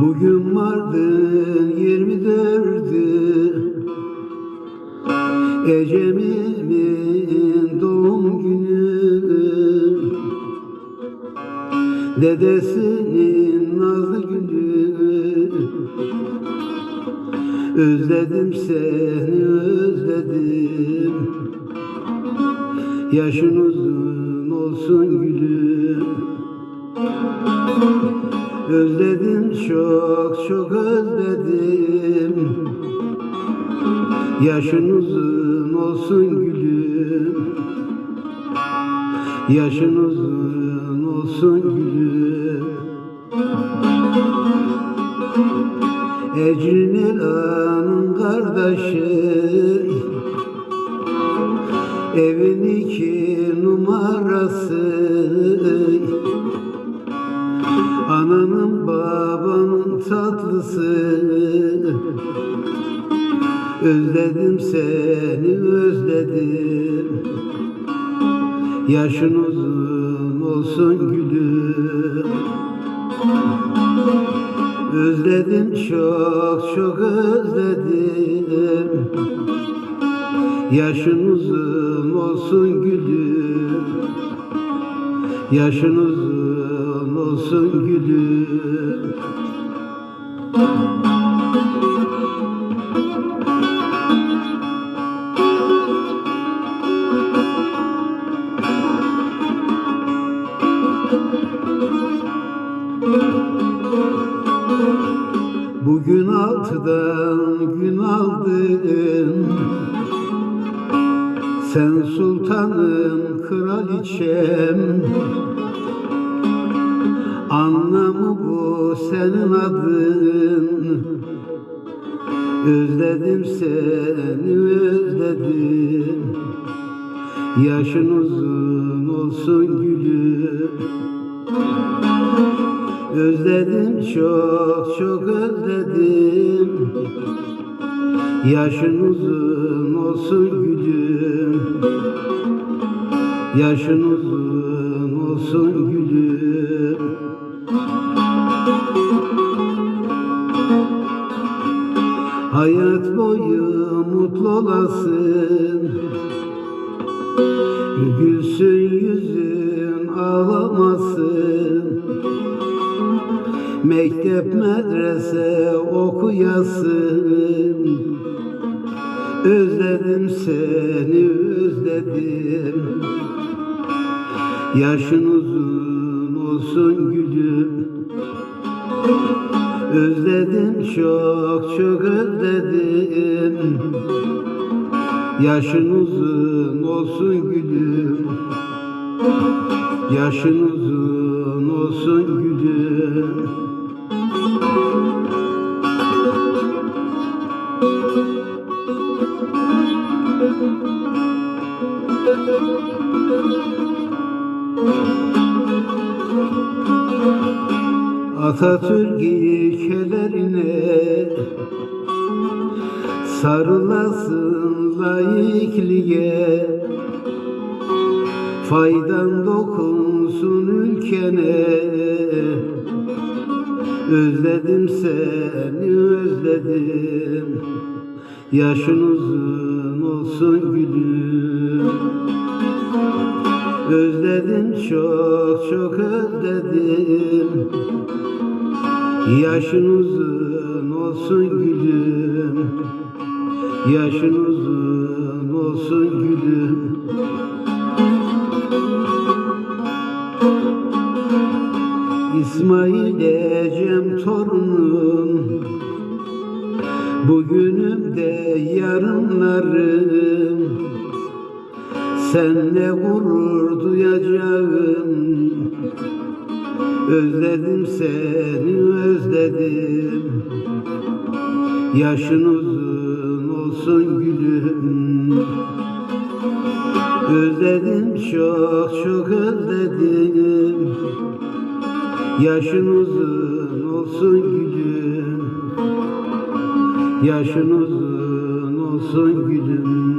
Bugün Mardin 24'ü Ecem'imin doğum günü. Dedesinin nazlı günü. Özledim seni özledim. Yaşın uzun olsun gülüm. Özledim çok çok özledim. Yaşın uzun olsun gülüm. Yaşın uzun olsun gülüm. Ecrin Elan'ın kardeşi Evin iki numarası. Ananın babanın tatlısı. Özledim seni özledim. Yaşın uzun olsun gülüm. Özledim çok çok özledim Yaşın uzun olsun gülüm. Yaşın uzun olsun gülüm. Bugün altıdan gün aldın Sen sultanım kraliçem. Anlamı bu senin adın. Özledim seni özledim. Yaşın uzun olsun gülüm. Özledim çok çok özledim. Yaşın uzun olsun gülüm Yaşın uzun olsun gülüm. Hayat boyu mutlu olasın. Gülsün yüzün ağlamasın. Mektep medrese okuyasın. Özledim seni özledim Yaşın uzun olsun gülüm. Özledim çok çok özledim. Yaşın uzun olsun gülüm. Yaşın uzun olsun gülüm Atatürk ilkelerine sarılasın laikliğe. Faydan dokunsun ülkene. Özledim seni özledim. Yaşın uzun olsun gülüm. Özledim çok çok özledim Yaşın uzun olsun gülüm. Yaşın uzun olsun gülüm. İsmail Ecem torunum. Bugünüm de yarınlarım. Senle gurur duyacağım Özledim seni özledim. Yaşın uzun olsun gülüm. Özledim çok çok özledim. Yaşın uzun olsun gülüm. Yaşın uzun olsun gülüm